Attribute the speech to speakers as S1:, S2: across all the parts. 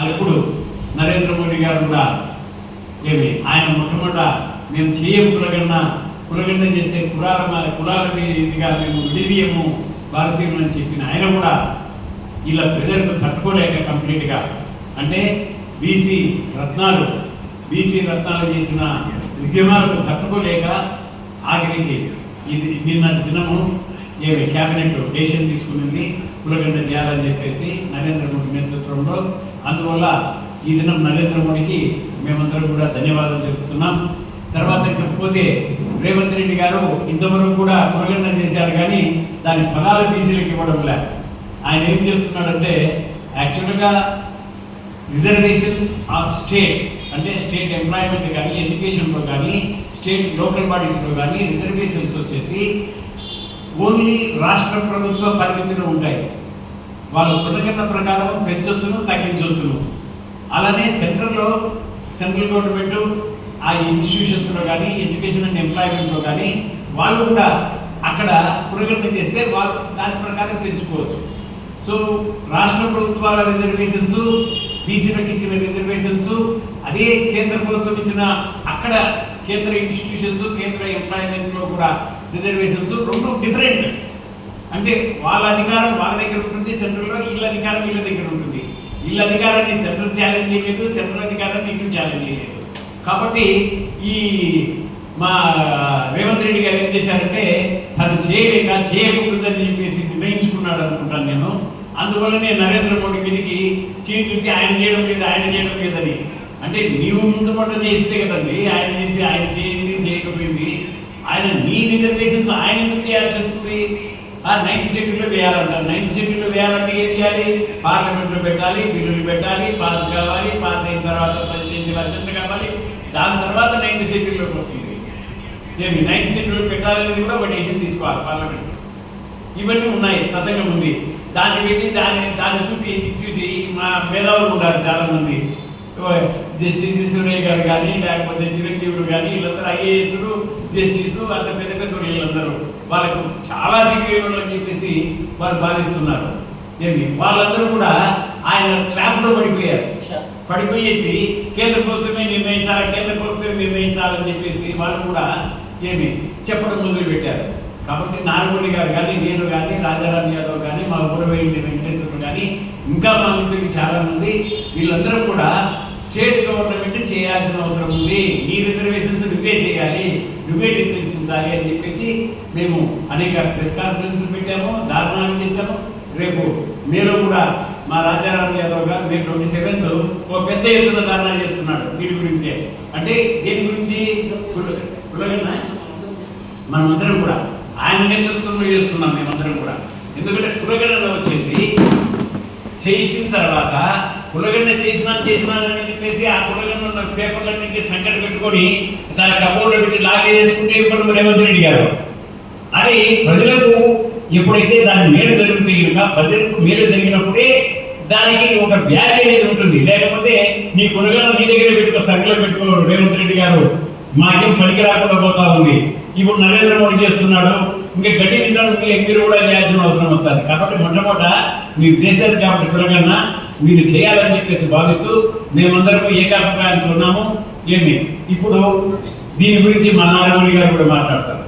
S1: అది ఇప్పుడు నరేంద్ర మోడీ గారు కూడా ఏమి ఆయన మొట్టమొదట మేము చేయము కులగన్న కులగన్న చేస్తే కులాల మా- కులాల ఇదిగా మేము విడిదీయము భారతీయులు అని చెప్పిన ఆయన కూడా ఇలా ప్రజలకు తట్టుకోలేక కంప్లీట్గా. అంటే బీసీ రత్నాలు బీసీ రత్నాలు చేసిన ఉద్యమాలకు తట్టుకోలేక ఆఖరికి ఇది నిన్న దినము ఏమి క్యాబినెట్ డెసిషన్ తీసుకునింది. కులగండ చేయాలని చెప్పేసి నరేంద్ర మోడీ నేతృత్వంలో అందువల్ల ఈ దినం నరేంద్ర మోడీకి మేమందరం కూడా ధన్యవాదాలు చెబుతున్నాం తర్వాత ఇకపోతే రేవంత్ రెడ్డి గారు ఇంతవరకు కూడా కులగండ చేశారు కానీ దాని ఫలాలు బీసీలకు ఇవ్వడం లేదు. ఆయన ఏం చేస్తున్నాడంటే యాక్చువల్గా రిజర్వేషన్స్ ఆఫ్ స్టేట్ అంటే స్టేట్ ఎంప్లాయ్మెంట్ కానీ ఎడ్యుకేషన్లో కానీ స్టేట్ లోకల్ బాడీస్లో కానీ రిజర్వేషన్స్ వచ్చేసి ఓన్లీ రాష్ట్ర ప్రభుత్వ పరిమితిలో ఉంటాయి. వాళ్ళు కులగన్న ప్రకారం పెంచొచ్చును తగ్గించవచ్చును అలానే సెంట్రల్లో సెంట్రల్ గవర్నమెంట్ ఆ ఇన్స్టిట్యూషన్స్లో కానీ ఎడ్యుకేషన్ అండ్ ఎంప్లాయ్మెంట్లో కానీ వాళ్ళు కూడా అక్కడ కులగన్న చేస్తే వాళ్ళు దాని ప్రకారం పెంచుకోవచ్చు. సో రాష్ట్ర ప్రభుత్వాల రిజర్వేషన్స్ బీసీలకు ఇచ్చిన రిజర్వేషన్స్ అదే కేంద్ర ప్రభుత్వం ఇచ్చిన అక్కడ కేంద్ర ఇన్స్టిట్యూషన్స్ కేంద్ర ఎంప్లాయ్మెంట్లో కూడా రిజర్వేషన్స్ రెండు డిఫరెంట్ అంటే వాళ్ళ అధికారం వాళ్ళ దగ్గర ఉంటుంది సెంట్రల్లో వీళ్ళ అధికారం వీళ్ళ దగ్గర ఉంటుంది. వీళ్ళ అధికారాన్ని సెంట్రల్ ఛాలెంజ్ చేయలేదు సెంట్రల్ అధికారాన్ని వీళ్ళు ఛాలెంజ్ చేయలేదు. కాబట్టి ఈ మా రేవంత్ రెడ్డి గారు ఏం చేశారంటే తను చేయలేక చేయకూడదని చెప్పేసి నిర్ణయించుకున్నాడు అనుకుంటాను నేను. అందువల్లనే నరేంద్ర మోడీ మీదకి చేయి ఆయన చేయడం లేదు ఆయన చేయడం లేదని. అంటే నీవు ముందు పట్ల చేస్తే కదండి ఆయన చేసి ఆయన చేయింది చేయకపోయింది. ఆయన నీ రిజర్వేషన్స్ ఆయన ఎందుకు చేయాల్సి వస్తుంది ఆ నైన్త్ షెడ్యూల్లో వేయాలంట నైన్త్ షెడ్యూల్లో వేయాలంటే ఏం చేయాలి? పార్లమెంట్లో పెట్టాలి బిల్లులు పెట్టాలి పాస్ కావాలి పాస్ అయిన తర్వాత పనిచేసి లక్షలు కావాలి. దాని తర్వాత నైన్త్ షెడ్యూల్లోకి వస్తుంది. ఏమి? నైన్త్ షెడ్యూల్ పెట్టాలనేది కూడా ఒక డెసిషన్ తీసుకోవాలి పార్లమెంట్ ఇవన్నీ ఉన్నాయి పథకం ఉంది. దాన్ని వెళ్ళి దాన్ని దాన్ని చూపి చూసి మా మేధావులు ఉన్నారు చాలా మంది జస్టిస్ సూర్య గారు కానీ లేకపోతే చిరంజీవులు కానీ వీళ్ళందరూ ఐఏఎస్లు జస్టిస్ అంత పెద్ద పెద్ద వీళ్ళందరూ వాళ్ళకు చాలా అని చెప్పేసి వారు భావిస్తున్నారు. వాళ్ళందరూ కూడా ఆయన ట్రాప్లో పడిపోయారు. పడిపోయేసి కేంద్ర ప్రభుత్వమే నిర్ణయించాలి కేంద్ర ప్రభుత్వమే నిర్ణయించాలని చెప్పేసి వాళ్ళు కూడా ఏమి? చెప్పడం మొదలు పెట్టారు కాబట్టి నాగమణి గారు కానీ నేను కానీ రాజారాం యాదవ్ కానీ మా ఊరవేంటి వెంకటేశ్వరుడు కానీ ఇంకా మా మిత్రులు చాలా మంది వీళ్ళందరూ కూడా స్టేట్ గవర్నమెంట్ చేయాల్సిన అవసరం ఉంది. నీ రిజర్వేషన్స్ నువ్వే చేయాలి. నువ్వే నిర్దేశించాలి అని చెప్పేసి మేము అనేక ప్రెస్ కాన్ఫరెన్స్లు పెట్టాము ధారణాలు చేశాము. రేపు మీరు కూడా మా రాజారాం యాదవ్ గారు మే ట్వంటీ సెవెంత్ ఒక పెద్ద ఎత్తున ధారణ చేస్తున్నాడు వీటి గురించే. అంటే దీని గురించి మనమందరం కూడా. ఆయన నేతృత్వంలో చేస్తున్నాం మేమందరం కూడా. ఎందుకంటే పులగడలో వచ్చేసి చేసిన తర్వాత కులగన్న చేసినా చేసినా అని చెప్పేసి ఆ కులగన్న పేపర్లన్నింటి సంకట పెట్టుకొని దాని కబోర్డ్లో పెట్టి లాగే చేసుకుంటే ఇప్పుడు రేవంత్ రెడ్డి గారు. అది ప్రజలకు ఎప్పుడైతే దాని మేలు జరుగుతుంది కనుక ప్రజలకు మేలు జరిగినప్పుడే దానికి ఒక వ్యాధి అనేది ఉంటుంది. లేకపోతే నీ కొనుగోలు నీ దగ్గర పెట్టుకో సంఖ్యలో పెట్టుకో రేవంత్ రెడ్డి గారు. మాకేం పనికి రాకుండా పోతా ఉంది. ఇప్పుడు నరేంద్ర మోడీ చేస్తున్నాడు. ఇంకా గడ్డి తింటాడు మీరు కూడా చేయాల్సిన అవసరం వస్తుంది. కాబట్టి మొట్టమొదట మీరు చేశారు కాబట్టి కులగన్న మీరు చేయాలని చెప్పేసి భావిస్తూ మేమందరము ఏకాభిప్రాయంతో ఉన్నాము. ఏమి? ఇప్పుడు దీని గురించి మా నారాయణ గారు కూడా మాట్లాడతారు.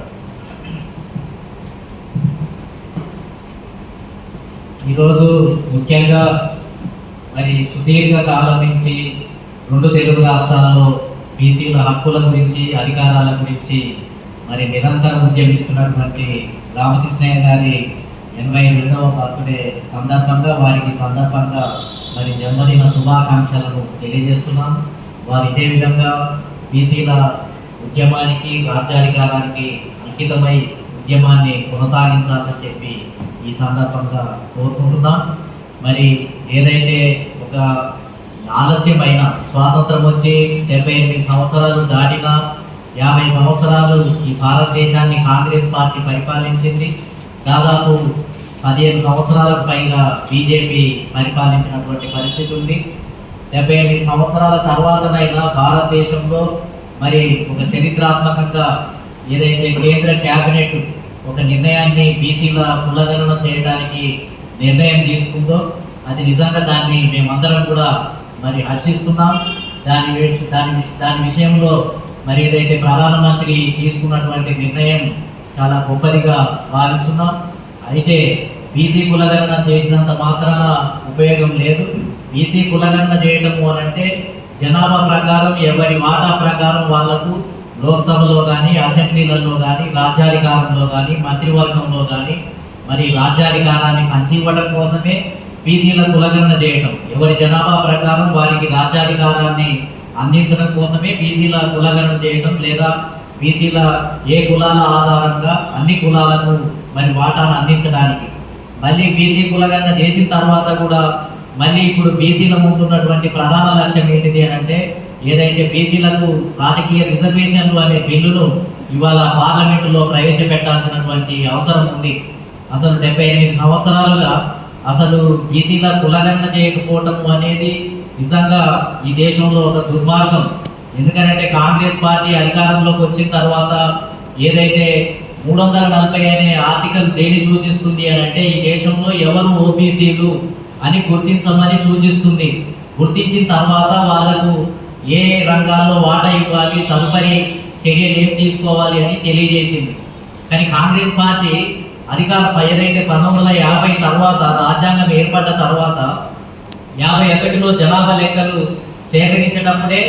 S2: ఈరోజు ముఖ్యంగా మరి సుదీర్ఘ కాలం నుంచి రెండు తెలుగు రాష్ట్రాలలో బీసీల హక్కుల గురించి అధికారాల గురించి మరి నిరంతరం ఉద్యమిస్తున్నటువంటి రామకృష్ణయ్య గారి ఎనభై రెండవ బర్త్డే సందర్భంగా వారికి సందర్భంగా మరి జన్మదిన శుభాకాంక్షలను తెలియజేస్తున్నాం వారు ఇదే విధంగా బీసీల ఉద్యమానికి రాజ్యాధికారానికి అంకితమై ఉద్యమాన్ని కొనసాగించాలని చెప్పి ఈ సందర్భంగా కోరుకుంటున్నాం. మరి ఏదైతే ఒక ఆలస్యమైన స్వాతంత్రం వచ్చి డెబ్బై ఎనిమిది సంవత్సరాలు దాటిన యాభై సంవత్సరాలు ఈ భారతదేశాన్ని కాంగ్రెస్ పార్టీ పరిపాలించింది. దాదాపు పదిహేను సంవత్సరాలకు పైగా బీజేపీ పరిపాలించినటువంటి పరిస్థితి ఉంది. డెబ్బై ఎనిమిది సంవత్సరాల తర్వాతనైనా భారతదేశంలో మరి ఒక చరిత్రాత్మకంగా ఏదైతే కేంద్ర కేబినెట్ ఒక నిర్ణయాన్ని బీసీల కులగణన చేయడానికి నిర్ణయం తీసుకుందో అది నిజంగా దాన్ని మేమందరం కూడా మరి హర్షిస్తున్నాం. దాని దాని దాని విషయంలో మరి ఏదైతే ప్రధానమంత్రి తీసుకున్నటువంటి నిర్ణయం చాలా గొప్పదిగా భావిస్తున్నాం. అయితే బీసీ కులగణన చేసినంత మాత్రాన ఉపయోగం లేదు. బీసీ కులగణన చేయటము అని అంటే జనాభా ప్రకారం ఎవరి వాటా ప్రకారం వాళ్ళకు లోక్సభలో కానీ అసెంబ్లీలలో కానీ రాజ్యాధికారంలో కానీ మంత్రివర్గంలో కానీ మరి రాజ్యాధికారాన్ని పంచివ్వడం కోసమే బీసీల కులగణన చేయటం. ఎవరి జనాభా ప్రకారం వారికి రాజ్యాధికారాన్ని అందించడం కోసమే బీసీల కులగణన చేయటం లేదా బీసీల ఏ కులాల ఆధారంగా అన్ని కులాలకు మరి వాటాను అందించడానికి. మళ్ళీ బీసీ కులగణన చేసిన తర్వాత కూడా మళ్ళీ ఇప్పుడు బీసీల ముందున్నటువంటి ప్రధాన లక్ష్యం ఏంటిది అని అంటే ఏదైతే బీసీలకు రాజకీయ రిజర్వేషన్లు అనే బిల్లును ఇవాళ పార్లమెంటులో ప్రవేశపెట్టాల్సినటువంటి అవసరం ఉంది. అసలు డెబ్బై ఎనిమిది సంవత్సరాలుగా అసలు బీసీల కులగణన చేయకపోవటం అనేది నిజంగా ఈ దేశంలో ఒక దుర్మార్గం. ఎందుకంటే కాంగ్రెస్ పార్టీ అధికారంలోకి వచ్చిన తర్వాత ఏదైతే మూడు వందల నలభై అనే ఆర్టికల్ దేని సూచిస్తుంది అని అంటే ఈ దేశంలో ఎవరు ఓబీసీలు అని గుర్తించమని సూచిస్తుంది. గుర్తించిన తర్వాత వాళ్ళకు ఏ రంగాల్లో వాటా ఇవ్వాలి తదుపరి చర్యలు ఏం తీసుకోవాలి అని తెలియజేసింది. కానీ కాంగ్రెస్ పార్టీ అధికార ఏదైతే పంతొమ్మిది వందల యాభై తర్వాత రాజ్యాంగం ఏర్పడ్డ తర్వాత యాభై ఒకటిలో జనాభా లెక్కలు సేకరించేటప్పుడే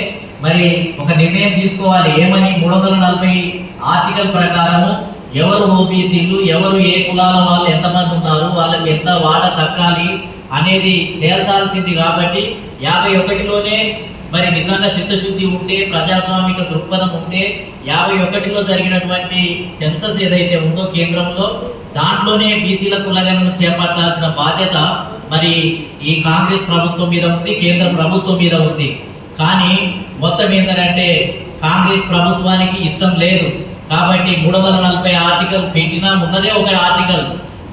S2: మరి ఒక నిర్ణయం తీసుకోవాలి. ఏమని? మూడు వందల నలభై ఆర్టికల్ ప్రకారము ఎవరు ఓబీసీలు ఎవరు ఏ కులాల వాళ్ళు ఎంతమంది ఉన్నారు వాళ్ళకి ఎంత వాట తగ్గాలి అనేది తేల్చాల్సింది కాబట్టి యాభై ఒకటిలోనే మరి నిజంగా చిత్తశుద్ధి ఉంటే ప్రజాస్వామిక దృక్పథం ఉంటే యాభై ఒకటిలో జరిగినటువంటి సెన్సస్ ఏదైతే ఉందో కేంద్రంలో దాంట్లోనే బీసీల కులగణను చేపట్టాల్సిన బాధ్యత మరి ఈ కాంగ్రెస్ ప్రభుత్వం మీద ఉంది కేంద్ర ప్రభుత్వం మీద ఉంది. కానీ మొత్తం ఏంటంటే కాంగ్రెస్ ప్రభుత్వానికి ఇష్టం లేదు. కాబట్టి మూడు వందల నలభై ఆర్టికల్ పెట్టినా ఉన్నదే ఒక ఆర్టికల్.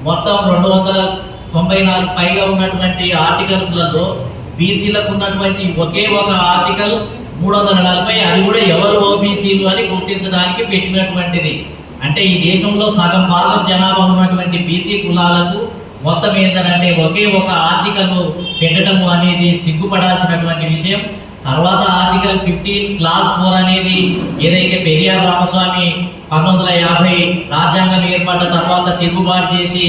S2: మొత్తం రెండు వందల తొంభై నాలుగు పైగా ఉన్నటువంటి ఆర్టికల్స్లలో బీసీలకు ఉన్నటువంటి ఒకే ఒక ఆర్టికల్ మూడు వందల నలభై అది కూడా ఎవరు ఓబీసీలు అని గుర్తించడానికి పెట్టినటువంటిది. అంటే ఈ దేశంలో సగం భాగం జనాభా ఉన్నటువంటి బీసీ కులాలకు మొత్తం ఏంటంటే ఒకే ఒక ఆర్టికల్ పెట్టడం అనేది సిగ్గుపడాల్సినటువంటి విషయం. తర్వాత ఆర్టికల్ ఫిఫ్టీన్ క్లాస్ ఫోర్ అనేది ఏదైతే పెరియార్ రామస్వామి పంతొమ్మిది వందల యాభై రాజ్యాంగం ఏర్పడ్డ తర్వాత తిరుగుబాటు చేసి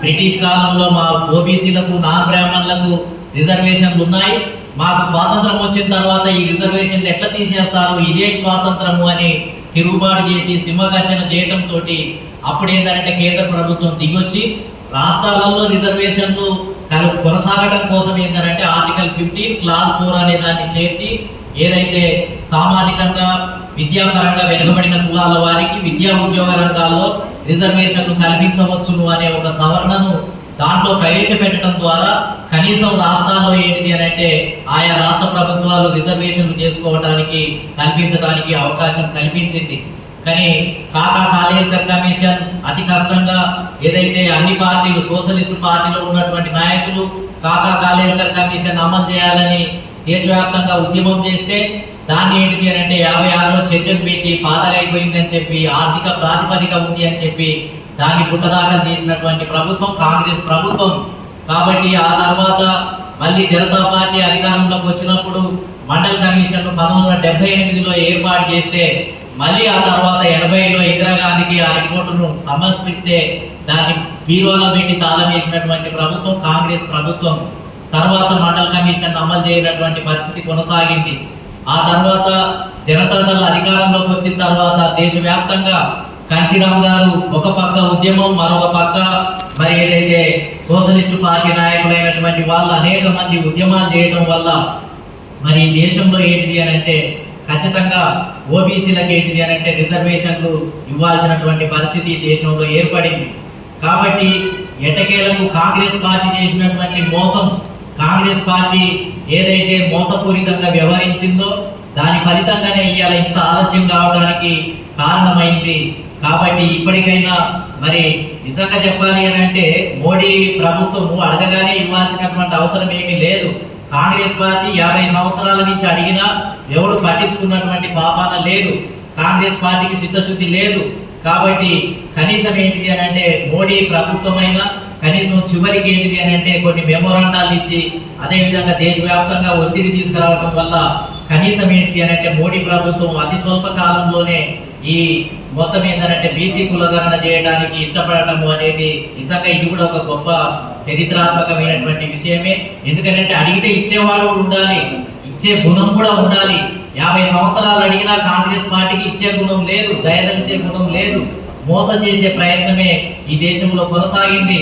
S2: బ్రిటిష్ కాలంలో మా ఓబీసీలకు నాన్ బ్రాహ్మణులకు రిజర్వేషన్లు ఉన్నాయి. మాకు స్వాతంత్రం వచ్చిన తర్వాత ఈ రిజర్వేషన్లు ఎట్లా తీసేస్తారు? ఇదే స్వాతంత్రము అని తిరుగుబాటు చేసి సింహగర్జన చేయడంతో అప్పుడు ఏంటంటే కేంద్ర ప్రభుత్వం దిగొచ్చి రాష్ట్రాలలో రిజర్వేషన్లు కొనసాగడం కోసం ఏంటంటే ఆర్టికల్ ఫిఫ్టీన్ క్లాస్ ఫోర్ అనే దాన్ని చేర్చి ఏదైతే సామాజికంగా విద్యాపరంగా వెనుకబడిన కులాల వారికి విద్యా ఉద్యోగ రంగాల్లో రిజర్వేషన్లు కల్పించవచ్చును అనే ఒక సవరణను దాంట్లో ప్రవేశపెట్టడం ద్వారా కనీసం రాష్ట్రాల్లో ఏంటిది అని అంటే ఆయా రాష్ట్ర ప్రభుత్వాలు రిజర్వేషన్లు చేసుకోవడానికి కల్పించడానికి అవకాశం కల్పించింది. కానీ కాకా కాళేకర్ కమిషన్ అతి కష్టంగా ఏదైతే అన్ని పార్టీలు సోషలిస్ట్ పార్టీలో ఉన్నటువంటి నాయకులు కాకా కాళేకర్ కమిషన్ అమలు చేయాలని దేశవ్యాప్తంగా ఉద్యమం చేస్తే దాన్ని ఏంటిది అని అంటే యాభై ఆరులో చర్చకు పెట్టి పాతగైపోయింది అని చెప్పి ఆర్థిక ప్రాతిపదిక ఉంది అని చెప్పి దాన్ని పుట్టదాఖలు చేసినటువంటి ప్రభుత్వం కాంగ్రెస్ ప్రభుత్వం. కాబట్టి ఆ తర్వాత మళ్ళీ జనతా పార్టీ అధికారంలోకి వచ్చినప్పుడు మండల్ కమిషన్ పంతొమ్మిది వందల డెబ్బై ఎనిమిదిలో ఏర్పాటు చేస్తే మళ్ళీ ఆ తర్వాత ఎనభైలో ఇందిరాగాంధీకి ఆ రిపోర్టును సమర్పిస్తే దాన్ని బీరోలో పెట్టి తాళం వేసినటువంటి ప్రభుత్వం కాంగ్రెస్ ప్రభుత్వం తర్వాత మండల్ కమిషన్ అమలు చేయనటువంటి పరిస్థితి కొనసాగింది. ఆ తర్వాత జనతాదళ అధికారంలోకి వచ్చిన తర్వాత దేశవ్యాప్తంగా కాశీరామ్ గారు ఒక పక్క ఉద్యమం మరొక పక్క మరి ఏదైతే సోషలిస్టు పార్టీ నాయకులైనటువంటి వాళ్ళు అనేక మంది ఉద్యమాలు చేయడం వల్ల మరి ఈ దేశంలో ఏంటిది అని అంటే ఖచ్చితంగా ఓబీసీలకు ఏంటిది అని అంటే రిజర్వేషన్లు ఇవ్వాల్సినటువంటి పరిస్థితి దేశంలో ఏర్పడింది. కాబట్టి ఎటకేలకు కాంగ్రెస్ పార్టీ చేసినటువంటి మోసం కాంగ్రెస్ పార్టీ ఏదైతే మోసపూరితంగా వ్యవహరించిందో దాని ఫలితంగానే ఇవాళ ఇంత ఆలస్యం కావడానికి కారణమైంది. కాబట్టి ఇప్పటికైనా మరి నిజంగా చెప్పాలి అని అంటే మోడీ ప్రభుత్వము అడగగానే ఇవ్వాల్సినటువంటి అవసరం ఏమీ లేదు. కాంగ్రెస్ పార్టీ యాభై సంవత్సరాల నుంచి అడిగినా ఎవడు పట్టించుకున్నటువంటి పాపాన లేదు కాంగ్రెస్ పార్టీకి చిత్తశుద్ధి లేదు. కాబట్టి కనీసం ఏంటిది అని అంటే మోడీ ప్రభుత్వమైనా కనీసం చివరికి ఏంటిది అని అంటే కొన్ని మెమోరాండాలు ఇచ్చి అదేవిధంగా దేశవ్యాప్తంగా ఒత్తిడి తీసుకురావడం వల్ల కనీసం ఏంటి అని అంటే మోడీ ప్రభుత్వం అతి స్వల్ప కాలంలోనే ఈ మొత్తం ఏంటంటే బీసీ కులగణన చేయడానికి ఇష్టపడటము అనేది నిజంగా ఇది కూడా ఒక గొప్ప చరిత్రాత్మకమైనటువంటి విషయమే. ఎందుకంటే అడిగితే ఇచ్చేవాళ్ళు కూడా ఉండాలి ఇచ్చే గుణం కూడా ఉండాలి. యాభై సంవత్సరాలు అడిగినా కాంగ్రెస్ పార్టీకి ఇచ్చే గుణం లేదు దయదలిచే గుణం లేదు. మోసం చేసే ప్రయత్నమే ఈ దేశంలో కొనసాగింది.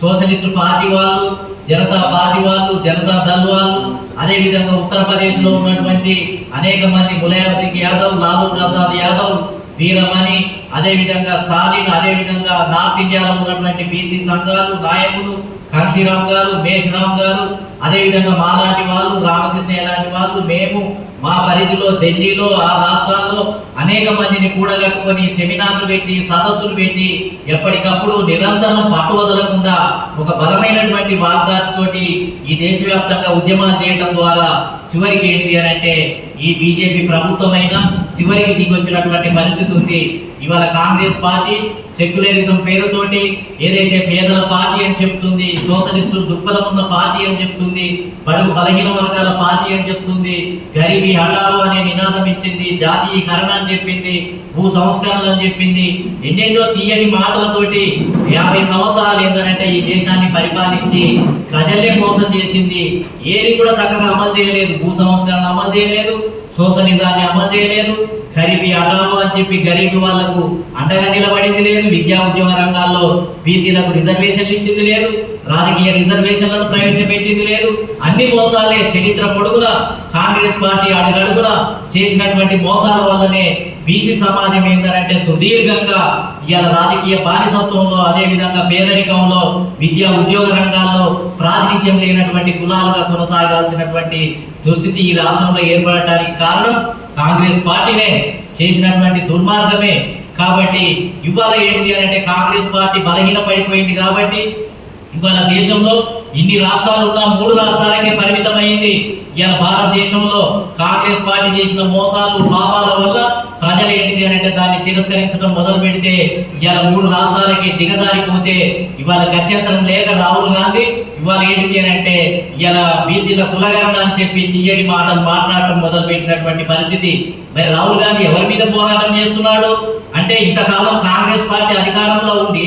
S2: సోషలిస్టు పార్టీ వాళ్ళు జనతా పార్టీ వాళ్ళు జనతా దళ్ వాళ్ళు అదేవిధంగా ఉత్తరప్రదేశ్లో ఉన్నటువంటి అనేక మంది ములాయం సింగ్ యాదవ్ లాలూ ప్రసాద్ యాదవ్ వీరమణి అదేవిధంగా స్టాలిన్ అదేవిధంగా నార్త్ ఇండియాలో ఉన్నటువంటి బీసీ సంఘాలు నాయకులు కాశీరామ్ గారు మేష్ రామ్ గారు అదేవిధంగా మాలాంటి వాళ్ళు రామకృష్ణ లాంటి వాళ్ళు మేము మా పరిధిలో ఢిల్లీలో ఆ రాష్ట్రాల్లో అనేక మందిని కూడగట్టుకొని సెమినార్లు పెట్టి సదస్సులు పెట్టి ఎప్పటికప్పుడు నిరంతరం పట్టు వదలకుండా ఒక బలమైనటువంటి వాగ్దాటితోటి ఈ దేశవ్యాప్తంగా ఉద్యమాలు చేయడం ద్వారా చివరికి ఏంటిది అని అంటే ఈ బీజేపీ ప్రభుత్వమైనా చివరికి దిగొచ్చినటువంటి పరిస్థితి ఉంది. ఇవాళ కాంగ్రెస్ పార్టీ సెక్యులరిజం పేరుతోటి ఏదైతే పేదల పార్టీ అని చెప్తుంది సోషలిస్టు దృక్పథం ఉన్న పార్టీ అని చెప్తుంది బడుగు బలహీన వర్గాల పార్టీ అని చెప్తుంది గరీబీ హఠారు అనే నినాదం ఇచ్చింది జాతీయకరణ అని చెప్పింది భూ సంస్కరణలు అని చెప్పింది ఎన్నెన్నో తీయని మాటలతోటి యాభై సంవత్సరాలు ఏంటంటే ఈ దేశాన్ని పరిపాలించి ప్రజల్నే మోసం చేసింది. ఏది కూడా చక్కగా అమలు చేయలేదు భూ సంస్కరణ అమలు చేయలేదు సోషలిజాన్ని అమలు చేయలేదు గరీబీ అడాలు అని చెప్పి గరీబ్ వాళ్ళకు అండగా నిలబడింది లేదు. విద్యా ఉద్యోగ రంగాల్లో బీసీలకు రిజర్వేషన్లు ఇచ్చింది లేదు. రాజకీయ రిజర్వేషన్లను ప్రవేశపెట్టింది లేదు. అన్ని మోసాలే చరిత్ర పొడుగున కాంగ్రెస్ పార్టీ అడుగడుగున చేసినటువంటి మోసాల వల్లనే బీసీ సమాజం ఏంటంటే సుదీర్ఘంగా ఇవాళ రాజకీయ బానిసత్వంలో అదేవిధంగా పేదరికంలో విద్యా ఉద్యోగ రంగాల్లో ప్రాతినిధ్యం లేనటువంటి కులాలుగా కొనసాగాల్సినటువంటి దుస్థితి ఈ రాష్ట్రంలో ఏర్పడటానికి కారణం. కాంగ్రెస్ పార్టీనే చేసినటువంటి దుర్మార్గమే. కాబట్టి ఇవాళ ఏంటిది అని అంటే కాంగ్రెస్ పార్టీ బలహీన పడిపోయింది కాబట్టి ఇవాళ దేశంలో ఇన్ని రాష్ట్రాలు ఉన్నా మూడు రాష్ట్రాలకే పరిమితమైంది. ఇవాళ భారతదేశంలో కాంగ్రెస్ పార్టీ చేసిన మోసాలు పాపాల వల్ల ప్రజలు ఏంటిది అని అంటే దాన్ని తిరస్కరించడం మొదలు పెడితే ఇవాళ మూడు రాష్ట్రాలకి దిగజారిపోతే ఇవాళ గత్యంతరం లేక రాహుల్ గాంధీ ఇవాళ ఏంటిది అని అంటే ఇవాళ బీసీల కులగరణ అని చెప్పి తీయటి మాటలు మాట్లాడటం మొదలు పెట్టినటువంటి పరిస్థితి. మరి రాహుల్ గాంధీ ఎవరి మీద పోరాటం చేస్తున్నాడు? అంటే ఇంతకాలం కాంగ్రెస్ పార్టీ అధికారంలో ఉండి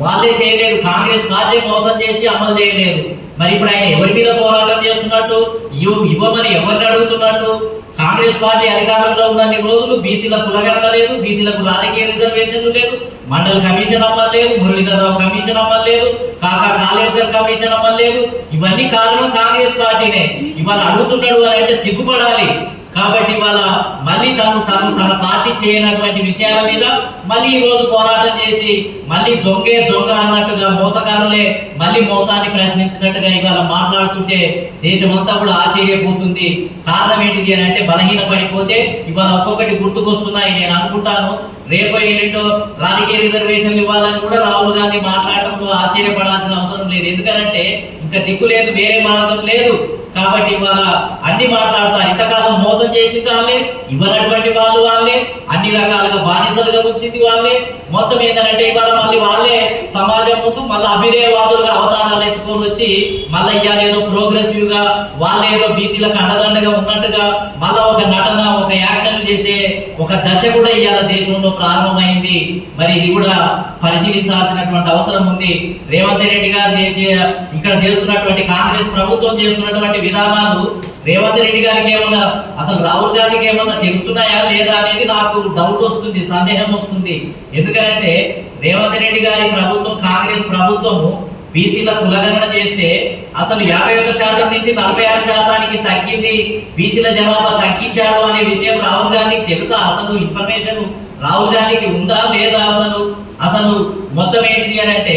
S2: వాళ్ళే చేయలేదు. కాంగ్రెస్ పార్టీ మోసం చేసి అమలు చేయలేదు. మరి ఇప్పుడు ఆయన ఎవరి మీద పోరాటం చేస్తున్నట్టు? ఇవ్వ- ఇవ్వమని ఎవరిని అడుగుతున్నట్టు? కాంగ్రెస్ పార్టీ అధికారంలో ఉన్నన్ని రోజులు బీసీల కులగరణ లేదు బీసీలకు రాజకీయ రిజర్వేషన్లు లేదు మండల కమిషన్ అమ్మలేదు మురళీధరరావు కమిషన్ అమ్మలేదు కాకా కాళేకర్ కమిషన్ అమ్మలేదు ఇవన్నీ కారణం కాంగ్రెస్ పార్టీనే. ఇవాళ అడుగుతున్నాడు అని అంటే సిగ్గుపడాలి. కాబట్టి ఇవాళ మళ్ళీ తను తను తన పార్టీ చేయనటువంటి విషయాల మీద మళ్ళీ ఈరోజు పోరాటం చేసి మళ్ళీ దొంగే దొంగ అన్నట్టుగా మోసకారులే మళ్ళీ మోసాన్ని ప్రశ్నించినట్టుగా ఇవాళ మాట్లాడుతుంటే దేశమంతా కూడా ఆశ్చర్యపోతుంది. కారణం ఏంటిది అని అంటే బలహీన పడిపోతే ఇవాళ ఒక్కొక్కటి గుర్తుకొస్తున్నాయి. నేను అనుకుంటాను రేపు ఎల్లుండో రాజకీయ రిజర్వేషన్లు ఇవ్వాలని కూడా రాహుల్ గాంధీ మాట్లాడటంలో ఆశ్చర్యపడాల్సిన అవసరం లేదు. ఎందుకంటే ఇంకా దిక్కు లేదు వేరే మార్గం లేదు. కాబట్టి ఇవాళ అన్ని మాట్లాడతారు ఇంతకాలం మోసం చేసింది వాళ్ళే ఇవ్వనటువంటి వాళ్ళు వాళ్ళే అన్ని రకాలుగా బానిసలుగా ఉంచింది వాళ్ళే. మొత్తం ఏంటంటే ఇవాళ మళ్ళీ వాళ్ళే సమాజం ముందు మళ్ళీ అభినయవాదులుగా అవతారాలు ఎత్తుకొని వచ్చి మళ్ళీ ఇవాళ ఏదో ప్రోగ్రెసివ్గా వాళ్ళు ఏదో బీసీలకు అండదండగా ఉన్నట్టుగా మళ్ళీ ఒక నటన ఒక యాక్షన్ చేసే ఒక దశ కూడా ఇవాళ దేశంలో ప్రారంభమైంది. మరి ఇది కూడా పరిశీలించాల్సినటువంటి అవసరం ఉంది. రేవంత్ రెడ్డి గారు చేసే ఇక్కడ చేస్తున్నటువంటి కాంగ్రెస్ ప్రభుత్వం చేస్తున్నటువంటి విధానాలు రేవంత్ రెడ్డి గారికి ఏమన్నా అసలు రాహుల్ గాంధీకి ఏమన్నా తెలుస్తున్నాయా లేదా అనేది నాకు డౌట్ వస్తుంది సందేహం వస్తుంది. ఎందుకంటే రేవంత్ రెడ్డి గారి ప్రభుత్వం కాంగ్రెస్ ప్రభుత్వము బీసీల కులగణన చేస్తే అసలు యాభై ఒక్క శాతం నుంచి నలభై ఆరు శాతానికి తగ్గింది బీసీల జనాభా తగ్గించారు అనే విషయం రాహుల్ గాంధీకి తెలుసా? అసలు ఇన్ఫర్మేషన్ రాహుల్ గాంధీకి ఉందా లేదా అసలు? అసలు మొత్తం ఏంటి అని అంటే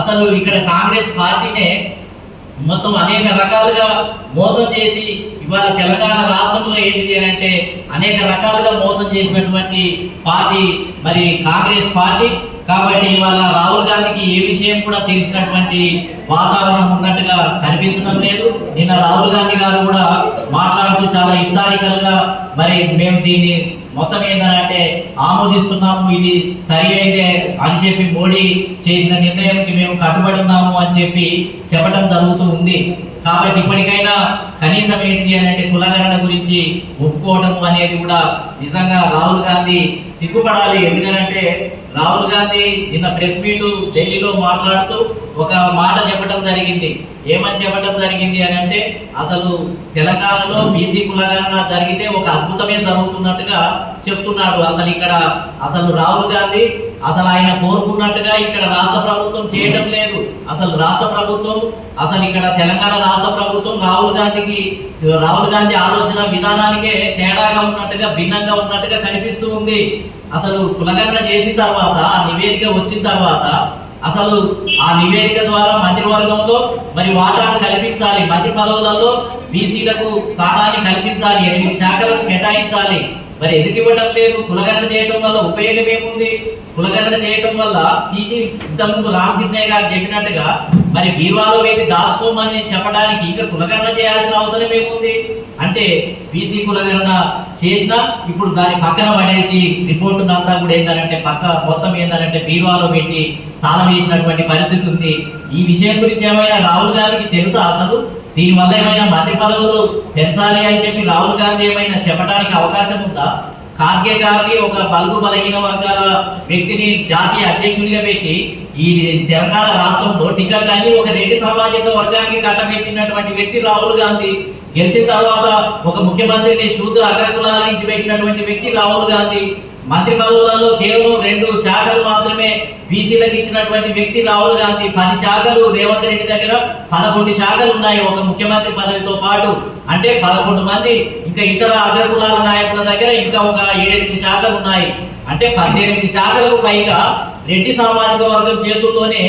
S2: అసలు ఇక్కడ కాంగ్రెస్ పార్టీనే మొత్తం అనేక రకాలుగా మోసం చేసి ఇవాళ తెలంగాణ రాష్ట్రంలో ఏంటిది అని అంటే అనేక రకాలుగా మోసం చేసినటువంటి పార్టీ మరి కాంగ్రెస్ పార్టీ. కాబట్టి ఇవాళ రాహుల్ గాంధీకి ఏ విషయం కూడా తెలిసినటువంటి వాతావరణం ఉన్నట్టుగా కనిపించడం లేదు. నిన్న రాహుల్ గాంధీ గారు కూడా మాట్లాడుతూ చాలా హిస్టారికల్గా మరి మేము దీన్ని మొత్తం ఏంటంటే ఆమోదిస్తున్నాము ఇది సరి అయితే అని చెప్పి మోడీ చేసిన నిర్ణయంకి మేము కట్టుబడి ఉన్నాము అని చెప్పి చెప్పడం జరుగుతూ ఉంది. కాబట్టి ఇప్పటికైనా కనీసం ఏంటి అని అంటే కులగణన గురించి ఒప్పుకోవడం అనేది కూడా నిజంగా రాహుల్ గాంధీ సిగ్గుపడాలి. ఎందుకనంటే రాహుల్ గాంధీ నిన్న ప్రెస్ మీట్ ఢిల్లీలో మాట్లాడుతూ ఒక మాట చెప్పడం జరిగింది. ఏమని చెప్పడం జరిగింది అని అంటే అసలు తెలంగాణలో బీసీ కులగణన జరిగితే ఒక అద్భుతమే జరుగుతున్నట్టుగా చెప్తున్నాడు. అసలు ఇక్కడ అసలు రాహుల్ గాంధీ అసలు ఆయన కోరుకున్నట్టుగా ఇక్కడ రాష్ట్ర ప్రభుత్వం చేయడం లేదు. అసలు రాష్ట్ర ప్రభుత్వం అసలు ఇక్కడ తెలంగాణ రాష్ట్ర ప్రభుత్వం రాహుల్ గాంధీకి రాహుల్ గాంధీ ఆలోచన విధానానికే తేడాగా ఉన్నట్టుగా భిన్నంగా ఉన్నట్టుగా కనిపిస్తూ ఉంది. అసలు కులగణన చేసిన తర్వాత ఆ నివేదిక వచ్చిన తర్వాత అసలు ఆ నివేదిక ద్వారా మంత్రివర్గంలో మరి వాటాను కల్పించాలి. మంత్రి పదవులలో బీసీలకు స్థానాన్ని కల్పించాలి. ఎనిమిది శాఖలకు కేటాయించాలి. మరి ఎందుకు ఇవ్వటం లేదు? కులగణన చేయటం వల్ల ఉపయోగం ఏముంది? కులగణన చేయటం వల్ల తీసి ఇంతకుముందు రామకృష్ణయ్య గారు చెప్పినట్టుగా మరి బీరువాలో వెళ్ళి దాచుకోమని చెప్పడానికి ఇంకా కులగణన చేయాల్సిన అవసరం ఏముంది? అంటే బీసీ కులగణన చేసినా ఇప్పుడు దాన్ని పక్కన పడేసి రిపోర్ట్ అంతా కూడా ఏంటంటే పక్క మొత్తం ఏంటంటే బీరువాలో పెట్టి తాళం వేసినటువంటి పరిస్థితి ఉంది. ఈ విషయం గురించి ఏమైనా రాహుల్ గాంధీకి తెలుసా అసలు? దీనివల్ల ఏమైనా మంత్రి పదవులు పెంచాలి అని చెప్పి రాహుల్ గాంధీ ఏమైనా చెప్పడానికి అవకాశం ఉందా? ఖార్గే గారిని ఒక బలుగు బలహీన వర్గాల వ్యక్తిని జాతీయ అధ్యక్షుడిగా పెట్టి ఈ తెలంగాణ రాష్ట్రంలో టికెట్లు అన్ని ఒక రెడ్డి సామాజిక వర్గానికి కట్టబెట్టినటువంటి వ్యక్తి రాహుల్ గాంధీ గెలిచిన తర్వాత ఒక ముఖ్యమంత్రిని శూద్ర అగ్రకులాల నుంచి పెట్టినటువంటి వ్యక్తి రాహుల్ గాంధీ మంత్రి పదవులలో కేవలం రెండు శాఖలు మాత్రమే బీసీలకు ఇచ్చినటువంటి వ్యక్తి రాహుల్ గాంధీ. పది శాఖలు రేవంత్ రెడ్డి దగ్గర పదకొండు శాఖలు ఉన్నాయి ఒక ముఖ్యమంత్రి పదవితో పాటు. అంటే పదకొండు మంది ఇంకా ఇతర అగ్రకులాల నాయకుల దగ్గర ఇంకా ఒక ఏడెనిమిది శాఖలు ఉన్నాయి. అంటే పద్దెనిమిది శాఖలకు పైగా రెడ్డి సామాజిక వర్గం చేతుల్లోనే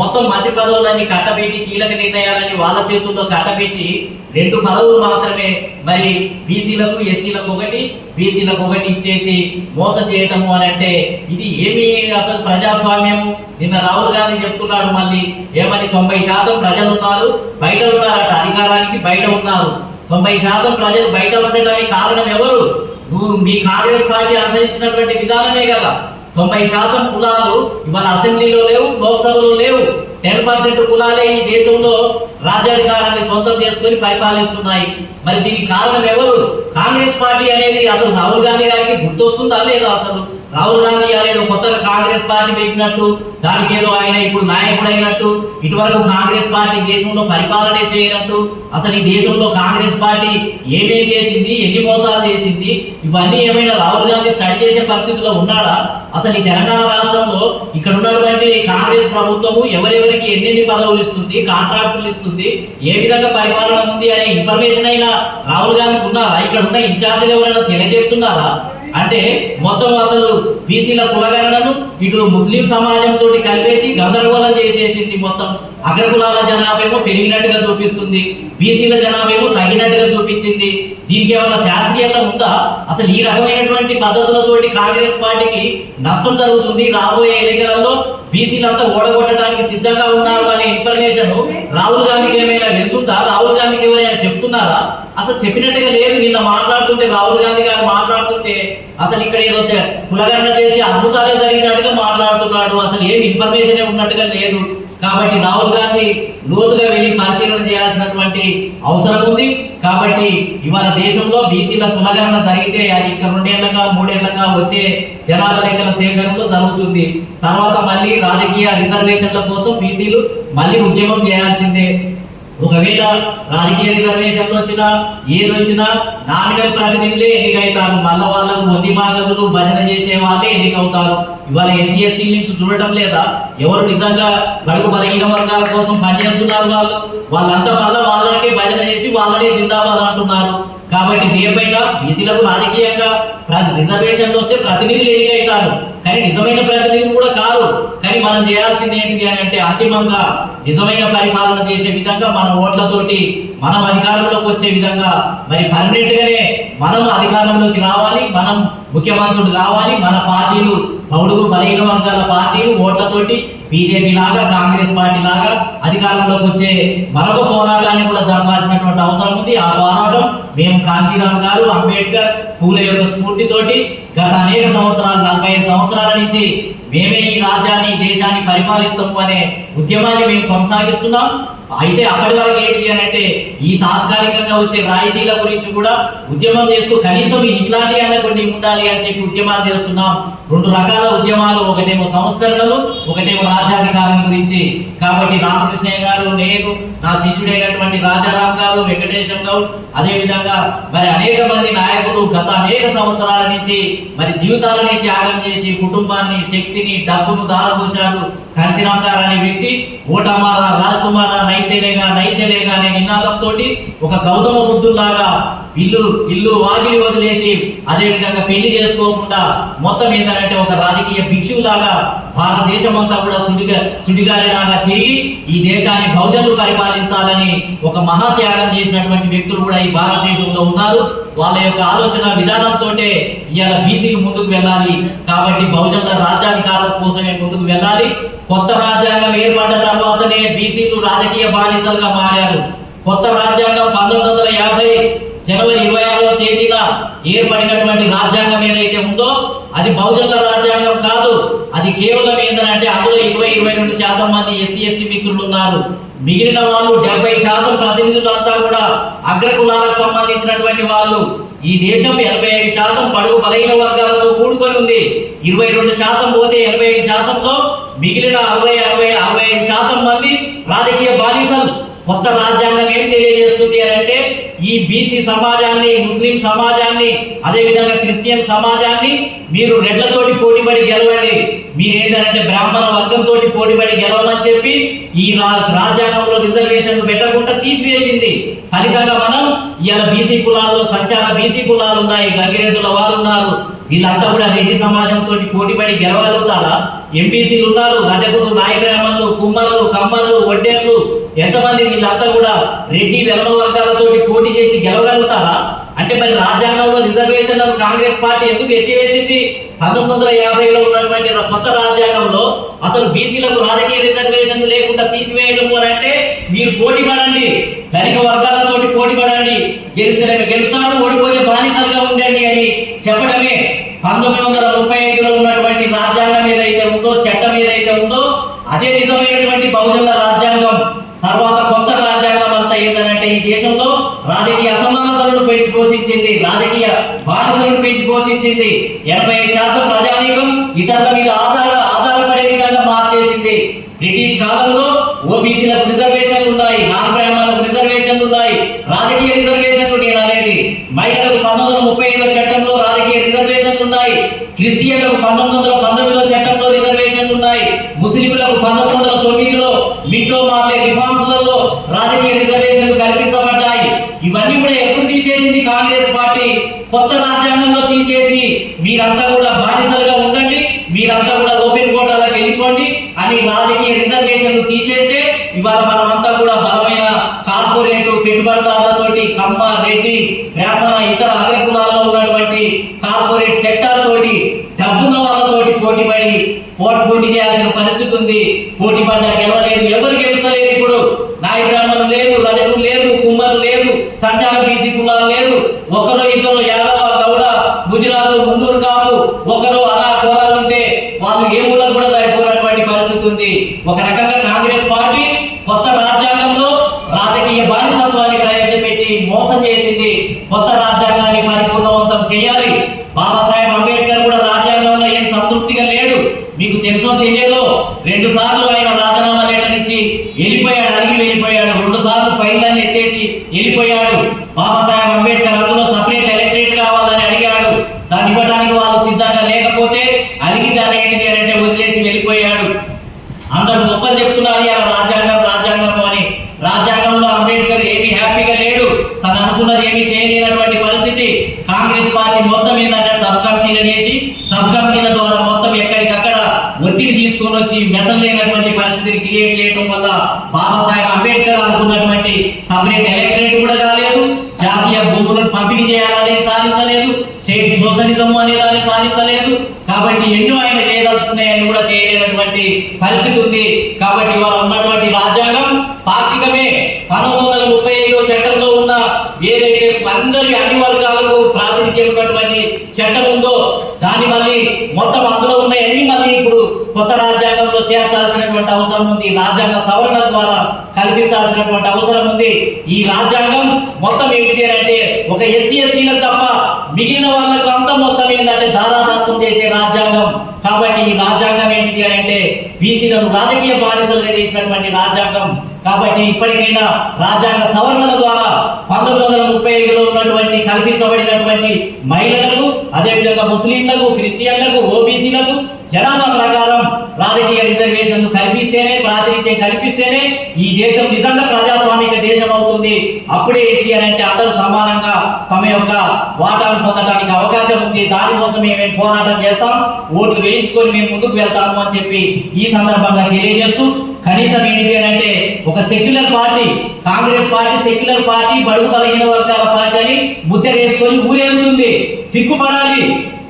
S2: మొత్తం మంత్రి పదవులన్నీ కట్టబెట్టి కీలక నిర్ణయాలన్నీ వాళ్ళ చేతుల్లో కట్టబెట్టి రెండు పదవులు మాత్రమే. మరి బీసీలకు ఎస్సీలకు ఒకటి బీసీలకు ఒకటి ఇచ్చేసి మోసం చేయటము అని అంటే ఇది ఏమి అసలు ప్రజాస్వామ్యము? నిన్న రాహుల్ గాంధీ చెప్తున్నాడు మళ్ళీ ఏమని తొంభై శాతం ప్రజలు ఉన్నారు బయట ఉన్నారట అధికారానికి బయట ఉన్నారు. తొంభై శాతం ప్రజలు బయట ఉండడానికి కారణం ఎవరు? నువ్వు మీ కాంగ్రెస్ పార్టీ అనుసరించినటువంటి విధానమే కదా. తొంభై శాతం కులాలు ఇవాళ అసెంబ్లీలో లేవు లోక్సభలో లేవు. టెన్ పర్సెంట్ కులాలే ఈ దేశంలో రాజ్యాధికారాన్ని సొంతం చేసుకొని పరిపాలిస్తున్నాయి. మరి దీనికి కారణం ఎవరు? కాంగ్రెస్ పార్టీ అనేది అసలు రాహుల్ గాంధీ గారికి గుర్తొస్తుందా లేదా అసలు? రాహుల్ గాంధీ గారు కొత్తగా కాంగ్రెస్ పార్టీ పెట్టినట్టు దానికి ఏదో ఆయన ఇప్పుడు నాయకుడు అయినట్టు ఇటువరకు కాంగ్రెస్ పార్టీ దేశంలో పరిపాలనే చేయనట్టు అసలు ఈ దేశంలో కాంగ్రెస్ పార్టీ ఏమేమి చేసింది ఎన్ని మోసాలు చేసింది ఇవన్నీ ఏమైనా రాహుల్ గాంధీ స్టడీ చేసే పరిస్థితిలో ఉన్నాడా? అసలు ఈ తెలంగాణ రాష్ట్రంలో ఇక్కడ ఉన్నటువంటి కాంగ్రెస్ ప్రభుత్వము ఎవరెవరికి ఎన్నెన్ని పదవులు ఇస్తుంది కాంట్రాక్టులు ఇస్తుంది ఏ విధంగా పరిపాలన ఉంది అనే ఇన్ఫర్మేషన్ అయినా రాహుల్ గాంధీకి ఉన్నారా? ఇక్కడ ఉన్న ఇన్ఛార్జీలు ఎవరైనా తెలియజెప్తున్నారా? అంటే మొత్తం అసలు బీసీల కులగణనను ఇటు ముస్లిం సమాజంతో కలిపేసి గందరగోళం చేసేసింది మొత్తం. అగ్రకులాల జనాభేమో పెరిగినట్టుగా చూపిస్తుంది. బీసీల జనాభేమో తగినట్టుగా తగ్గినట్టుగా చూపించింది. దీనికి ఏమైనా శాస్త్రీయత ఉందా? అసలు ఈ రకమైనటువంటి పద్ధతులతోటి కాంగ్రెస్ పార్టీకి నష్టం జరుగుతుంది రాబోయే ఎన్నికలలో బీసీలంతా ఓడగొట్టడానికి సిద్ధంగా ఉన్నారు అనే ఇన్ఫర్మేషన్ రాహుల్ గాంధీకి ఏమైనా వెళ్తుందా? రాహుల్ గాంధీకి ఎవరైనా చెప్తున్నారా? అసలు చెప్పినట్టుగా లేదు నిన్న మాట్లాడుతుంటే రాహుల్ గాంధీ గారు మాట్లాడుతుంటే అసలు ఇక్కడ ఏదో తె- చేసి అద్భుతాలే జరిగినట్టుగా మాట్లాడుతున్నాడు. అసలు ఏం ఇన్ఫర్మేషన్ ఉన్నట్టుగా లేదు. కాబట్టి రాహుల్ గాంధీ లోతుగా వెళ్ళి పరిశీలన చేయాల్సినటువంటి అవసరం ఉంది. కాబట్టి ఇవాళ దేశంలో బీసీల కులగణన జరిగితే అది ఇంకా రెండేళ్ళగా మూడేళ్ళగా వచ్చే జనాభా లెక్కల సేకరణలో జరుగుతుంది. తర్వాత మళ్ళీ రాజకీయ రిజర్వేషన్ల కోసం బీసీలు మళ్ళీ ఉద్యమం చేయాల్సిందే. ఒకవేళ రాజకీయ రిజర్వేషన్లు వచ్చినా ఏది వచ్చినా నామినల్ ప్రతినిధులే ఎన్నికవుతారు మళ్ళా వాళ్ళకు వంది బాధకులు భజన చేసే వాళ్ళే ఎన్నికవుతారు. ఇవాళ ఎస్సీ ఎస్టీ నుంచి చూడటం లేదా? ఎవరు నిజంగా బడుగు బలహీన వర్గాల కోసం పనిచేస్తున్నారు వాళ్ళు? వాళ్ళంతా మళ్ళీ వాళ్ళకే భజన చేసి వాళ్ళనే జిందాబాద్ అంటున్నారు. కాబట్టి రేపైనా బీసీలకు రాజకీయంగా ప్ర- రిజర్వేషన్లు వస్తే ప్రతినిధులు ఎన్నికవుతారు కానీ నిజమైన ప్రతినిధులు కూడా కాదు కానీ మనం చేయాల్సింది ఏంటిది అని అంటే అంతిమంగా నిజమైన పరిపాలన చేసే విధంగా మన ఓట్లతోటి మనం అధికారంలోకి వచ్చే విధంగా మరి పర్మనెంట్గానే మనం అధికారంలోకి రావాలి మనం ముఖ్యమంత్రులు రావాలి మన పార్టీలు పౌడుగు బలహీన వర్గాల పార్టీలు ఓట్లతోటి బీజేపీ లాగా కాంగ్రెస్ పార్టీ లాగా అధికారంలోకి వచ్చే మరొక పోరాటాన్ని కూడా జరపాల్సినటువంటి అవసరం ఉంది. ఆ పోరాటం మేము కాశీరామ్ గారు అంబేద్కర్ పూలే యొక్క స్ఫూర్తితోటి గత అనేక సంవత్సరాలు నలభై ఐదు సంవత్సరాల నుంచి మేమే ఈ రాజ్యాన్ని దేశాన్ని పరిపాలిస్తాము అనే ఉద్యమాన్ని మేము కొనసాగిస్తున్నాం. అయితే అప్పటి వరకు ఏంటిది అని అంటే ఈ తాత్కాలికంగా వచ్చే రాయితీల గురించి కూడా ఉద్యమం చేస్తూ కనీసం ఇట్లాంటి అన్న కొన్ని ఉండాలి అని చెప్పి ఉద్యమాలు చేస్తున్నాం. రెండు రకాల ఉద్యమాలు ఒకటేమో సంస్కరణలు ఒకటేమో రాజ్యాధికారం గురించి. కాబట్టి రామకృష్ణయ్య గారు నేను నా శిష్యుడైనటువంటి రాజారాం గారు వెంకటేశం గౌడ్ అదేవిధంగా మరి అనేక మంది నాయకులు గత అనేక సంవత్సరాల నుంచి మరి జీవితాలని త్యాగం చేసి కుటుంబాన్ని శక్తిని డబ్బును దారపోశారు కనసిరామ్ గారు అనే వ్యక్తి ఓటమారా రాజకుమారా నైచేలేగా నైచేలేగా అనే నినాదంతో ఒక గౌతమ బుద్ధుల్లాగా ఇల్లు ఇల్లు వాకిలి వదిలేసి అదేవిధంగా పెళ్ళి చేసుకోకుండా మొత్తం ఏంటంటే ఒక రాజకీయ భిక్షువులాగా భారతదేశం అంతా కూడా సుడిగా సుడిగాలిలాగా తిరిగి ఈ దేశాన్ని బహుజనులు పరిపాలించాలని ఒక మహాత్యాగం చేసినటువంటి వ్యక్తులు కూడా ఈ భారతదేశంలో ఉన్నారు. వాళ్ళ యొక్క ఆలోచన విధానంతో ఇవాళ బీసీలు ముందుకు వెళ్ళాలి. కాబట్టి బహుజనుల రాజ్యాధికారం కోసమే ముందుకు వెళ్ళాలి. కొత్త రాజ్యాంగం ఏర్పడ్డ తర్వాతనే బీసీలు రాజకీయ బానిసలుగా మారారు. కొత్త రాజ్యాంగం పంతొమ్మిది వందల యాభై జనవరి ఇరవై ఆరో తేదీన ఏర్పడినటువంటి రాజ్యాంగం ఏదైతే ఉందో అది బహుజనుల రాజ్యాంగం కాదు. అది కేవలం ఏంటంటే అందులో ఇరవై ఇరవై రెండు శాతం మంది ఎస్సీ ఎస్టీ మిత్రులు ఉన్నారు. మిగిలిన వాళ్ళు డెబ్బై శాతం ప్రతినిధులంతా కూడా అగ్రకులాలకు సంబంధించినటువంటి వాళ్ళు. ఈ దేశం ఎనభై ఐదు శాతం పడుగు బలహీన వర్గాలతో కూడుకొని ఉంది. ఇరవై రెండు శాతం పోతే ఎనభై ఐదు శాతంలో మిగిలిన అరవై అరవై అరవై ఐదు శాతం మంది రాజకీయ బానిసలు. కొత్త రాజ్యాంగం ఏం తెలియజేస్తుంది అని అంటే బీసీ సమాజాన్ని ముస్లిం సమాజాన్ని అదేవిధంగా క్రిస్టియన్ సమాజాన్ని మీరు రెడ్లతోటి పోటీపడి గెలవండి. మీరు ఏంటంటే బ్రాహ్మణ వర్గంతో పోటీపడి గెలవమని చెప్పి ఈ రా- రాజ్యాంగంలో రిజర్వేషన్లు పెట్టకుండా తీసివేసింది. ఫలితంగా మనం ఇవాళ బీసీ కులాల్లో సంచార బీసీ కులాలు ఉన్నాయి గంగిరెద్దుల వారు ఉన్నారు. వీళ్ళంతా కూడా రెడ్డి సమాజంతో పోటీపడి గెలవగలుగుతారా? ఎంపీసీలు ఉన్నారు. రజకులు నాయ కుమ్మర్లు కమ్మర్లు వడ్డేర్లు ఎంతమంది వీళ్ళంతా కూడా రెడ్డి వెలమ వర్గాలతో పోటీ చేసి గెలవగలుగుతారా? అంటే మరి రాజ్యాంగంలో రిజర్వేషన్లను కాంగ్రెస్ పార్టీ ఎందుకు ఎత్తివేసింది? పంతొమ్మిది వందల యాభైలో ఉన్నటువంటి కొత్త రాజ్యాంగంలో అసలు బీసీలకు రాజకీయ రిజర్వేషన్ లేకుండా తీసివేయడం అని అంటే మీరు పోటీ పడండి. ధనిక వర్గాలతోటి పోటీ పడండి. గెలిస్తే గెలుస్తాను ఓడిపోతే బానిసలుగా ఉండండి అని చెప్పడమే. పంతొమ్మిది వందల ముప్పై ఐదులో ఉన్నటువంటి రాజ్యాంగం ఏదైతే ఉందో చట్టం ఏదైతే ఉందో అదే నిజమైనటువంటి బహుజన రాజ్యాంగం. తర్వాత కొత్త రాజ్యాంగం అంతా ఏంటంటే ఈ దేశంలో రాజకీయ అసమానతలను పెంచి పోషించింది రాజకీయ బానిసలను పెంచి పోషించింది. ఎనభై ఐదు శాతం ప్రజానీకం ఇతరుల మీద ఆధార ఆధారపడే విధంగా మార్చేసింది. బ్రిటిష్ కాలంలో ఓబీసీలకు రిజర్వేషన్లు ఉన్నాయి నాన్ బ్రాహ్మణులకు రిజర్వేషన్లు ఉన్నాయి. రాజకీయ రిజర్వేషన్లు నేను అనేది మహిళలకు పంతొమ్మిది వందల ముప్పై ఐదో చట్టంలో రాజకీయ రిజర్వేషన్లు ఉన్నాయి. క్రిస్టియన్లకు పంతొమ్మిది వందల పంతొమ్మిదో చట్టంలో రిజర్వేషన్లు ఉన్నాయి. ముస్లింలకు పంతొమ్మిది వందల తొమ్మిదిలో మిట్లో మార్లే రిఫార్మ్స్లలో రాజకీయ రిజర్వేషన్లు కల్పించబడ్డాయి. ఇవన్నీ కూడా ఎప్పుడు తీసేసింది కాంగ్రెస్ పార్టీ? కొత్త రాజ్యాంగంలో తీసేసి మీరంతా కూడా బానిసలుగా ఉండండి మీరంతా కూడా ఓపెన్ కోటాలకు వెళ్ళిపోండి అని రాజకీయ రిజర్వేషన్లు తీసేస్తే ఇవాళ మనమంతా కూడా బలమైన కార్పొరేట్ పెట్టుబడిదారులతోటి కమ్మ రెడ్డి బ్రాహ్మణ ఇతర అగ్రకులాల్లో ఉన్నటువంటి కార్పొరేట్ సెక్టార్ తోటి డబ్బున్న వాళ్ళతోటి పోటీపడి పోటీ పోటీ చేయాల్సిన పరిస్థితి ఉంది పోటీ పడ్డా గెలవలేదు ఎవరు గెలుస్తలేదు ఇప్పుడు నాయ బ్రాహ్మణులు లేరు రజకులు లేరు కుమ్మరు లేరు సంచార బీసీ కులాలు లేరు ఒకరు ఇద్దరు యాదవ గౌడ గుజరాత్ కాపు ఒకరు అలా కోరాలంటే వాళ్ళు ఏ మూలకు కూడా సరిపోయినటువంటి పరిస్థితి ఉంది. ఒక రకంగా కాంగ్రెస్ పార్టీ కొత్త రాజ్యాంగ రాజకీయ బానిసత్వాన్ని ప్రవేశపెట్టి మోసం చేసింది కొత్త రాజ్యాంగాన్ని పరిపూర్ణవంతం చేయాలి బాబాసాహెబ్ అంబేద్కర్ కూడా రాజ్యాంగంలో ఏం సంతృప్తిగా లేడు మీకు తెలుసో తెలియదో రెండు సార్లు ఆయన రాజీనామా లెటర్ ఇచ్చి వెళ్ళిపోయాడు అడిగి వెళ్ళిపోయాడు రెండు సార్లు ఫైళ్ళని ఎత్తేసి వెళ్ళిపోయాడు బాబాసాహెబ్ అంబేద్కర్ అందులో సపరేట్ ఎలక్టరేట్ కావాలని అడిగాడు దాన్ని ఇవ్వడానికి వాళ్ళు సిద్ధంగా లేకపోతే అడిగి దాని ఏంటిది అని అంటే వదిలేసి వెళ్ళిపోయాడు అందరూ గొప్పలు చెప్తున్నారు ఇవాళ రాజ్యాంగం రాజ్యాంగం అని రాజ్యాంగంలో అంబేద్కర్ ఏమీ హ్యాపీగా లేడు తను అనుకున్నది ఏమీ చేయలేనటువంటి పరిస్థితి కాంగ్రెస్ పార్టీ మొత్తం ఏంటంటే సబ్ కమిటీలు చేసి సబ్ కమిటీల ద్వారా మొత్తం ఎక్కడికక్కడ ఒత్తిడి తీసుకొని వచ్చి మెదలేనటువంటి పరిస్థితిని క్రియేట్ చేయడం వల్ల బాబాసాహెబ్ అంబేద్కర్ అనుకున్నటువంటి సపరేట్ ఎలక్టరేట్ కూడా కాలేదు జాతీయ భూములను పంపిణీ చేయాలని సాధించలేదు స్టేట్ సోషలిజం అనే దాన్ని సాధించలేదు. కాబట్టి ఎన్నో ఆయన చేయదలుచుకున్నాయని కూడా చేయలేనటువంటి పరిస్థితి ఉంది. కాబట్టి వాళ్ళు ఉన్నటువంటి రాజ్యాంగం పాక్షికమే పంతొమ్మిది వందల ముప్పై ఐదో చట్టంలో ఉన్న ఏదైతే అందరి అన్ని వర్గాలకు ప్రాతినిధ్యం ఉన్నటువంటి చట్టం ఉందో దాన్ని మళ్ళీ మొత్తం అందులో ఉన్న అన్ని మళ్ళీ ఇప్పుడు కొత్త రాజ్యాంగంలో చేర్చాల్సిన కల్పించాల్సినటువంటి అవసరం ఉంది. రాజ్యాంగ సవరణ ద్వారా కల్పించాల్సినటువంటి అవసరం ఉంది. ఈ రాజ్యాంగం మొత్తం ఏంటిది అని అంటే ఒక ఎస్సీ ఎస్టీలకు తప్ప మిగిలిన వాళ్ళకు అంతా మొత్తం ఏంటంటే దారాదత్తం చేసే రాజ్యాంగం. కాబట్టి ఈ రాజ్యాంగం ఏంటిది అని అంటే బీసీలను రాజకీయ బానిసలుగా చేసినటువంటి రాజ్యాంగం. కాబట్టి ఇప్పటికైనా రాజ్యాంగ సవరణల ద్వారా పంతొమ్మిది వందల ముప్పై ఐదులో ఉన్నటువంటి కల్పించబడినటువంటి మహిళలకు అదేవిధంగా ముస్లింలకు క్రిస్టియన్లకు ఓబీసీలకు జనాభా రిజర్వేషన్లు ప్రాతినిధ్యం కల్పిస్తేనే ఈ దేశం నిజంగా ప్రజాస్వామిక దేశం అవుతుంది. అప్పుడే ఏంటి అని అంటే అందరూ సమానంగా తమ యొక్క వాటాను పొందడానికి అవకాశం ఉంది. దానికోసం మేము పోరాటం చేస్తాం? ఓట్లు వేయించుకొని మేము ముందుకు వెళ్తాము అని చెప్పి ఈ సందర్భంగా తెలియజేస్తూ కనీసం ఏంటి అని అంటే ఒక secular party Congress party secular party బడుగు బలహీన వర్గాల పార్టీ అని ముద్ర వేసుకొని ఊరేగుతుంది. సిగ్గుపడాలి.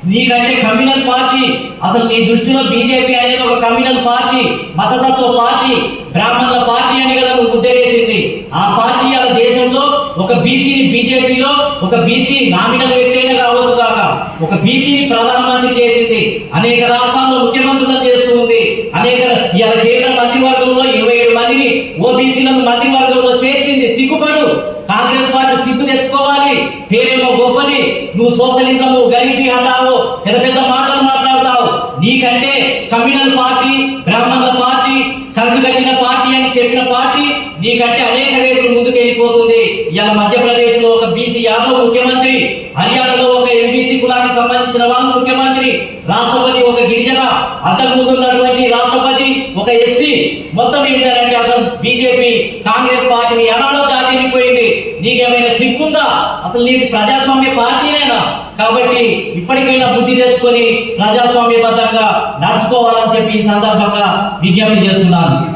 S2: నీకంటే కమ్యూనల్ పార్టీ అసలు నీ దృష్టిలో బీజేపీ అనేది ఒక కమ్యూనల్ పార్టీ మతతత్వ పార్టీ బ్రాహ్మణుల పార్టీ అని కదా నువ్వు ముద్ర ఆ పార్టీ ఆ దేశంలో ఒక బీసీని బీజేపీలో ఒక బీసీ నామినల్ వ్యక్తి అయినా కావచ్చు కాక ఒక బీసీని ప్రధానమంత్రి చేసింది. అనేక రాష్ట్రాల్లో ముఖ్యమంత్రులను చేస్తూ ఉంది అనేక ఇవాళ కేంద్ర మంత్రివర్గంలో ఇరవై ఏడు మందిని ఓబీసీలను మంత్రివర్గంలో చేర్చింది సిగ్గుపడు కాంగ్రెస్ పార్టీ సిగ్గు తెచ్చుకోవాలి పేరేమో గొప్పది నువ్వు సోషలిజము గరీబీ హటావు పెద్ద పెద్ద మాటలు మాట్లాడతావు నీకంటే కమ్యూనల్ పార్టీ బ్రాహ్మణుల పార్టీ కరుడు కట్టిన పార్టీ అని చెప్పిన పార్టీ నీకంటే అనేక రేట్లు ముందుకు వెళ్ళిపోతుంది ఇలా మధ్యప్రదేశ్లో ఒక బీసీ యాదవ్ ముఖ్యమంత్రి హర్యానాలో ఒక ఎంబీసీ కులానికి సంబంధించిన వాళ్ళు ముఖ్యమంత్రి రాష్ట్రపతి ఒక గిరిజన అంతకుముందు ఉన్నటువంటి రాష్ట్రపతి ఒక ఎస్సీ మొత్తం ఏంటంటే అసలు బీజేపీ కాంగ్రెస్ పార్టీని ఎనాడో దాటిపోయింది నీకేమైనా సిగ్గుందా అసలు నీది ప్రజాస్వామ్య పార్టీనేనా కాబట్టి ఇప్పటికైనా బుద్ధి తెచ్చుకొని ప్రజాస్వామ్యబద్ధంగా నడుచుకోవాలని చెప్పి ఈ సందర్భంగా విజ్ఞప్తి చేస్తున్నాను.